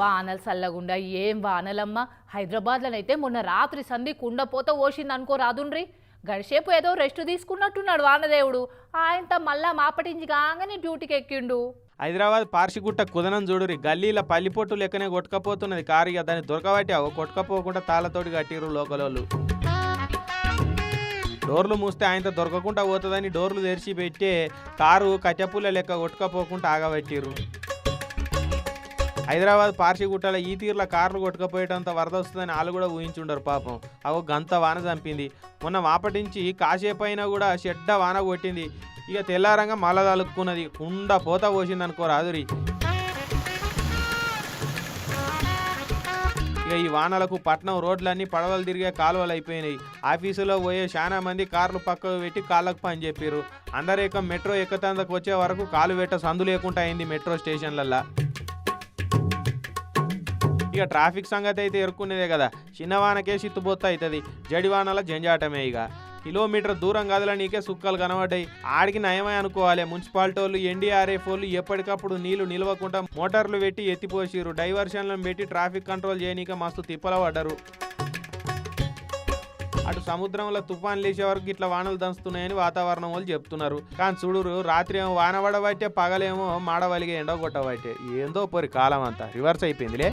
వానలు చల్లగుండా ఏం వానలమ్మా? హైదరాబాద్లోనైతే మొన్న రాత్రి సంధి కుండపోత ఓసింది అనుకో రాదుండ్రి. గడిసేపు ఏదో రెస్ట్ తీసుకున్నట్టున్నాడు వానదేవుడు. ఆయనతో మళ్ళా మాపటించి కాగానే డ్యూటీకి ఎక్కిండు. హైదరాబాద్ పార్సిగుట్ట కుదనం చూడురి గల్లీల పల్లిపొట్టు లెక్కనే కొట్టుకపోతున్నది. కారు ఇక దాన్ని దొరకబట్టి అవ కొట్టుకపోకుండా తాళతోడి కట్టిరు లోకలోళ్ళు. డోర్లు మూస్తే ఆయనతో దొరకకుండా పోతుందని డోర్లు తెరిచి పెట్టే కారు కట్టెపుల్ల లెక్క కొట్టుకపోకుండా ఆగబెట్టిర్రు. హైదరాబాద్ పార్షిగుట్టల ఈ తీర్ల కార్లు కొట్టుకపోయేటంత వరద వస్తుందని వాళ్ళు కూడా ఊహించుండరు పాపం. అవో గంత వాన చంపింది. మొన్న వాపటించి కాసేపు అయినా కూడా చెడ్డ వాన కొట్టింది. ఇక తెల్లారంగా మల తలుక్కున్నది. కుండ పోత పోసింది అనుకో రాదురి. ఇక ఈ వానలకు పట్నం రోడ్లన్నీ పడవలు తిరిగే కాలువలు అయిపోయినాయి. ఆఫీసులో పోయే చాలా మంది కార్లు పక్కకు పెట్టి కాళ్ళకు పని చెప్పారు అందరేకం మెట్రో ఎక్కతందకు వచ్చే వరకు కాలు పెట్ట సందు లేకుండా అయింది మెట్రో స్టేషన్లల్లో. ఇక ట్రాఫిక్ సంగతి అయితే ఎరుక్కునేదే కదా. చిన్నవానకే సిత్తుబొత్త అవుతుంది జడివానల జంజాటమే ఇక. కిలోమీటర్ దూరం కదల నీకే సుక్కలు కనబడ్డాయి. ఆడికి నయమే అనుకోవాలి. మున్సిపాలిటీ వాళ్ళు ఎన్డీఆర్ఎఫ్ వాళ్ళు ఎప్పటికప్పుడు నీళ్ళు నిలవకుండా మోటార్లు పెట్టి ఎత్తిపోసిరు డైవర్షన్లను పెట్టి ట్రాఫిక్ కంట్రోల్ చేయనీక మస్తు తిప్పల పడ్డరు. అటు సముద్రంలో తుఫాన్ లేచే వరకు ఇట్లా వానలు దంచుతున్నాయని వాతావరణం వాళ్ళు చెప్తున్నారు. కానీ చూడురు రాత్రి ఏమో వాన పడబట్టే పగలేమో మాడవలిగే ఎండ కొట్టబట్టే ఏందో పోరి కాలం అంతా రివర్స్ అయిపోయిందిలే.